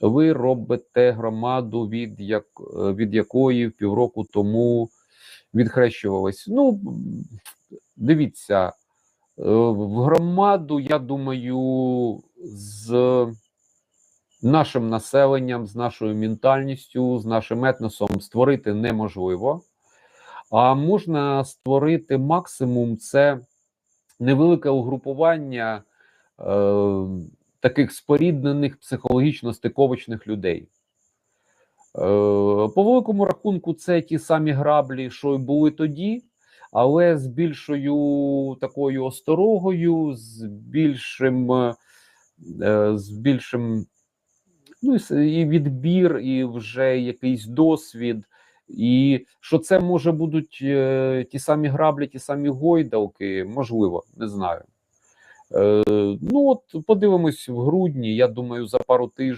ви робите громаду, від, як, від якої півроку тому відхрещувались. Ну, дивіться, е, в громаду, я думаю, з нашим населенням, з нашою ментальністю, з нашим етносом створити неможливо. А можна створити максимум це невелике угрупування е, таких споріднених психологічно стиковочних людей. Е, по великому рахунку, це ті самі граблі, що й були тоді, але з більшою такою осторогою, з більшим, е, з більшим ну, і відбір, і вже якийсь досвід. І що це може будуть е, ті самі граблі, ті самі гойдалки, можливо, не знаю. Е, ну от подивимось в грудні. Я думаю, за пару тижнів.